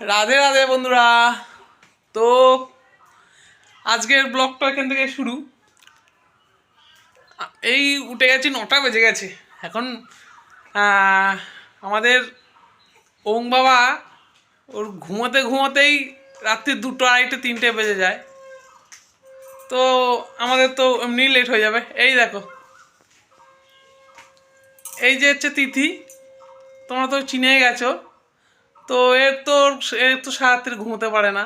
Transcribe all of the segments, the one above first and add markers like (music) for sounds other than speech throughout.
রাধে রাধে বন্ধুরা। তো আজকের ব্লগটা এখান থেকে শুরু। এই উঠে গেছি, নটা বেজে গেছে। এখন আমাদের ওং বাবা, ওর ঘুমোতে ঘুমোতেই রাত্রি দুটো, আড়াইটে, তিনটে বেজে যায়। তো আমাদের তো এমনি লেট হয়ে যাবে। এই দেখো। এই যে হচ্ছে তিথি, তোমরা তো চিনে গেছো। তো এর তো এর তো সারাত্রি ঘুমোতে পারে না।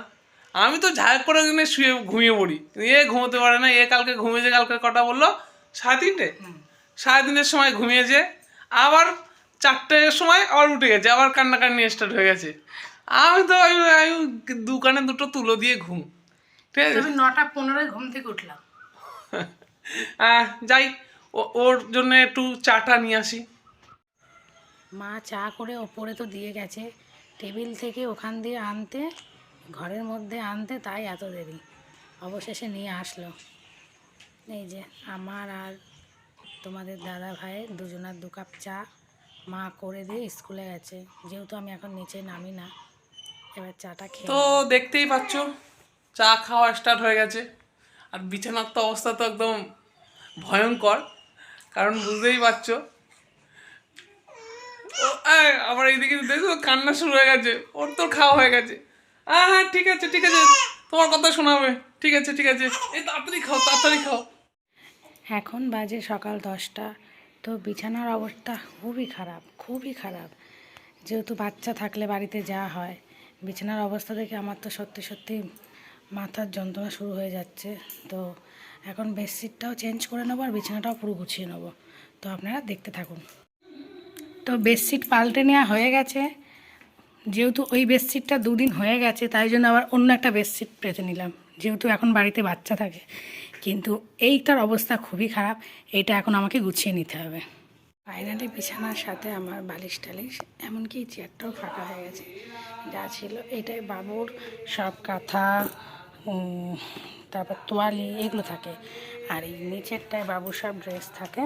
আমি তো ঝাঁক করে কিনে শুয়ে ঘুমিয়ে পড়ি। এ ঘুমোতে পারে না এ কালকে ঘুমিয়েছে কালকে কটা বলল? সাড়ে তিনটে। সাড়ে তিনটের সময় ঘুমিয়েছে আবার চারটের সময় আবার উঠে গেছে আবার কান্নাকান্নি স্টার্ট হয়ে গেছে। আমি তো আমি আমি দোকানে দুটো তুলো দিয়ে ঘুম। ঠিক আছে? আমি নটা পনেরোয় ঘুম থেকে উঠলাম (laughs) আহ, যাই ও- ওর জন্য একটু চাটা নিয়ে আসি। মা চা করে ওপরে তো দিয়ে গেছে। টেবিল থেকে ওখান দিয়ে আনতে ঘরের মধ্যে আনতে তাই এত দেরি। অবশেষে নিয়ে আসলো। এই যে আমার আর তোমাদের দাদা ভাইয়ের দুজনার দু কাপ চা মা করে দিয়ে স্কুলে গেছে। যেহেতু আমি এখন নিচে নামি না এবার চাটা খেয়ে তো দেখতেই পাচ্ছ চা খাওয়া স্টার্ট হয়ে গেছে। আর বিছানার তো অবস্থা তো একদম ভয়ঙ্কর কারণ বুঝতেই পারছ আবার এইদিকে দেখো কান্না শুরু হয়ে গেছে। ওর তো খাওয়া হয়ে গেছে। হ্যাঁ হ্যাঁ ঠিক আছে ঠিক আছে। তোমার কথা শোনাবে। ঠিক আছে ঠিক আছে। এই তাড়াতাড়ি খাও তাড়াতাড়ি খাও। এখন বাজে সকাল দশটা। তো বিছানার অবস্থা খুবই খারাপ খুবই খারাপ। যেহেতু বাচ্চা থাকলে বাড়িতে যাওয়া হয়। বিছানার অবস্থা দেখে আমার তো সত্যি সত্যি মাথার যন্ত্রণা শুরু হয়ে যাচ্ছে। তো এখন বেডশিটটাও চেঞ্জ করে নেব আর বিছানাটাও পুরো গুছিয়ে নেব। তো আপনারা দেখতে থাকুন। তো বেডশিট পাল্টে নেওয়া হয়ে গেছে। যেহেতু ওই বেডশিটটা দুদিন হয়ে গেছে, তাই জন্য আবার অন্য একটা বেডশিট পেতে নিলাম। যেহেতু এখন বাড়িতে বাচ্চা থাকে, কিন্তু এইটার অবস্থা খুবই খারাপ, এটা এখন আমাকে গুছিয়ে নিতে হবে। ফাইনালি বিছানার সাথে আমার বালিশ টালিশ, এমনকি চেয়ারটাও ফাঁকা হয়ে গেছে। যা ছিল এটাই বাবুর সব কাঁথা তারপর তোয়ালি এগুলো থাকে। আর এই নিচেরটায় বাবুর সব ড্রেস থাকে।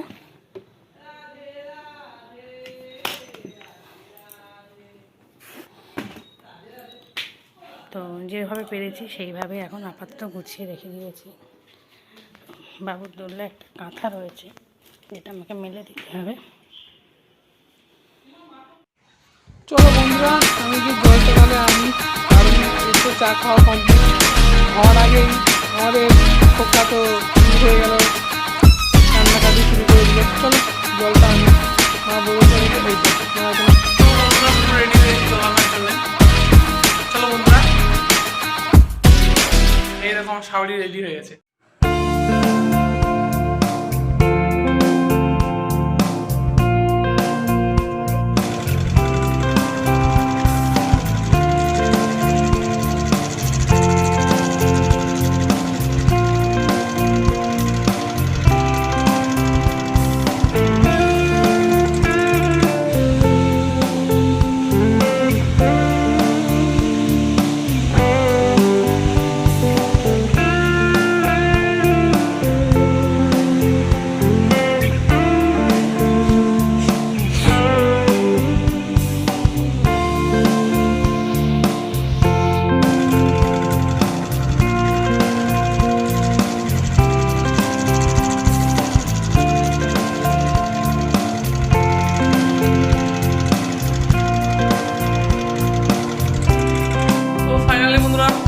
তো যেভাবে পেরেছি সেইভাবে এখন আপাতত গুছিয়ে রেখে দিয়েছি। বাবুর দোল্লা একটা কাঁথা রয়েছে, যেটা আমাকে মেলে দিতে হবে। চলো বন্ধুরা, আমি যে জলটা তাহলে আমি আর একটু চা খাওয়া কমপ্লিট হওয়ার আগেই আমাদের খোকা তো হয়ে গেল। এইরকম শাওলি রেডি হয়ে গেছে।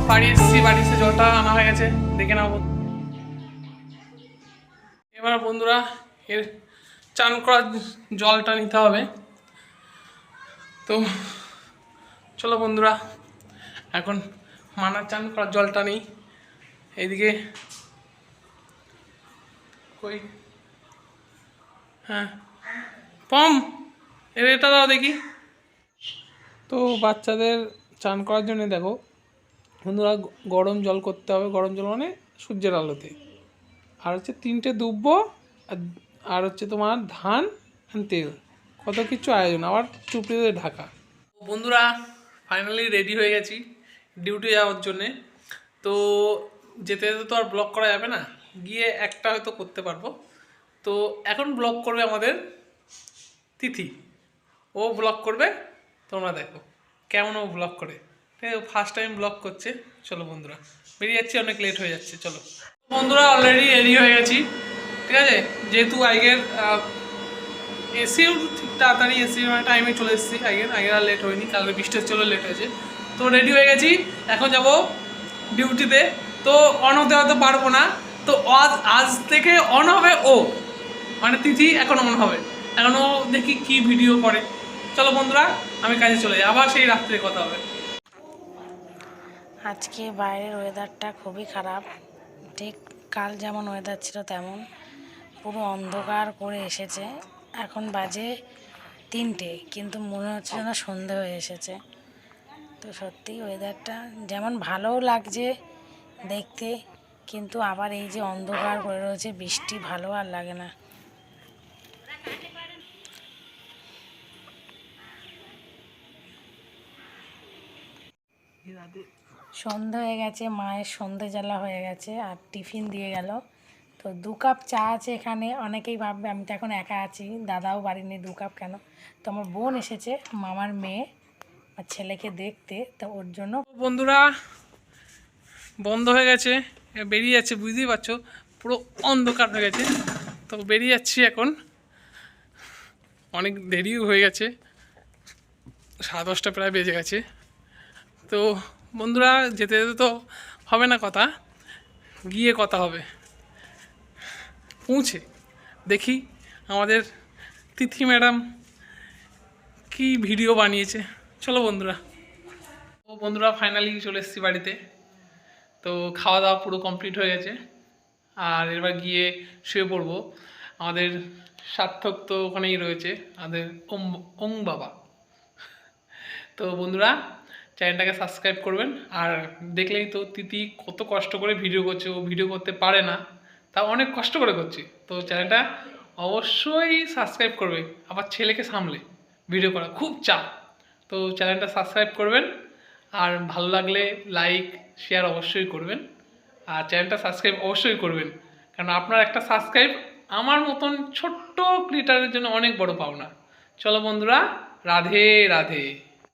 বাড়ি এসেছি বাড়ি এসে জলটা আনা হয়ে গেছে, দেখে নাও। এবার বন্ধুরা, এর চান করার জলটা নিতে হবে। তো চলো বন্ধুরা, এখন মানার চান করার জলটা নেই। এইদিকে কই? হ্যাঁ। পম এটা দাও দেখি। তো বাচ্চাদের চান করার জন্য দেখো বন্ধুরা গরম জল করতে হবে। গরম জল মানে সূর্যের আলোতে। আর হচ্ছে তিনটে দুব্ব, আর হচ্ছে তোমার ধান তেল। কত কিছু আয়োজন। আবার চুপড়িতে ঢাকা। বন্ধুরা ফাইনালি রেডি হয়ে গেছি ডিউটি যাওয়ার জন্যে। তো যেতে যেতে তো আর ব্লক করা যাবে না। গিয়ে একটা হয়তো করতে পারব। তো এখন ব্লক করবে আমাদের তিথি। ও ব্লগ করবে, তোমরা দেখো। কেমন ও ব্লগ করে? ফার্স্ট টাইম ব্লগ করছে। চলো বন্ধুরা, বেরিয়ে যাচ্ছি, অনেক লেট হয়ে যাচ্ছে, চলো। বন্ধুরা অলরেডি রেডি হয়ে গেছি, ঠিক আছে? যেহেতু আইগের এসিও ঠিক তাড়াতাড়ি এসি টাইমে চলে এসেছি, আগের আগের আর লেট হয়নি, কালকে বৃষ্টি হচ্ছিল লেট হয়েছে। তো রেডি হয়ে গেছি, এখন যাব ডিউটিতে তো অন হতে হয়তো পারব না। তো আজ আজ থেকে অন হবে ও। মানে তিথি এখন অন হবে। এখন ও দেখি কি ভিডিও করে। চলো বন্ধুরা, আমি কাজে চলে যাই, আবার সেই রাত্রে কথা হবে। আজকে বাইরের ওয়েদারটা খুবই খারাপ। ঠিক কাল যেমন ওয়েদার ছিল তেমন। পুরো অন্ধকার করে এসেছে। এখন বাজে তিনটে, কিন্তু মনে হচ্ছে যেন সন্ধে হয়ে এসেছে। তো সত্যি ওয়েদারটা যেমন ভালোও লাগছে দেখতে, কিন্তু আবার এই যে অন্ধকার করে রয়েছে, বৃষ্টি ভালো আর লাগে না। সন্ধে হয়ে গেছে, মায়ের সন্ধে জ্বালা হয়ে গেছে আর টিফিন দিয়ে গেল। তো দু কাপ চা আছে এখানে, অনেকেই ভাববে আমি তো এখন একা আছি, দাদাও বাড়ি নেই দু কাপ কেন? তো আমার বোন এসেছে, মামার মেয়ে আর ছেলেকে দেখতে, তো ওর জন্য বন্ধুরা, বন্ধ হয়ে গেছে বেরিয়ে যাচ্ছে, বুঝতেই পারছ, পুরো অন্ধকার হয়ে গেছে। তো বেরিয়ে যাচ্ছি এখন। অনেক দেরিও হয়ে গেছে, সাড়ে দশটা প্রায় বেজে গেছে। তো বন্ধুরা, যেতে যেতে তো হবে না কথা। গিয়ে কথা হবে। পৌঁছে দেখি আমাদের তিথি ম্যাডাম কি ভিডিও বানিয়েছে। চলো বন্ধুরা। ও বন্ধুরা ফাইনালি চলে এসেছি বাড়িতে। তো খাওয়া দাওয়া পুরো কমপ্লিট হয়ে গেছে। আর এবার গিয়ে শুয়ে পড়ব। আমাদের সার্থক তো ওখানেই রয়েছে, আমাদের ওম ওং বাবা। তো বন্ধুরা চ্যানেলটাকে সাবস্ক্রাইব করবেন। আর দেখলেই তো তিতি কত কষ্ট করে ভিডিও করছে, ও ভিডিও করতে পারে না। তা অনেক কষ্ট করে করছে। তো চ্যানেলটা অবশ্যই সাবস্ক্রাইব করবে, আবার ছেলেকে সামলে ভিডিও করা, খুব চাপ। তো চ্যানেলটা সাবস্ক্রাইব করবেন, আর ভালো লাগলে লাইক, শেয়ার অবশ্যই করবেন। আর চ্যানেলটা সাবস্ক্রাইব অবশ্যই করবেন। কারণ আপনার একটা সাবস্ক্রাইব আমার মতন ছোট্ট ক্রিয়েটারের জন্য অনেক বড় পাওনা। চলো বন্ধুরা, রাধে রাধে।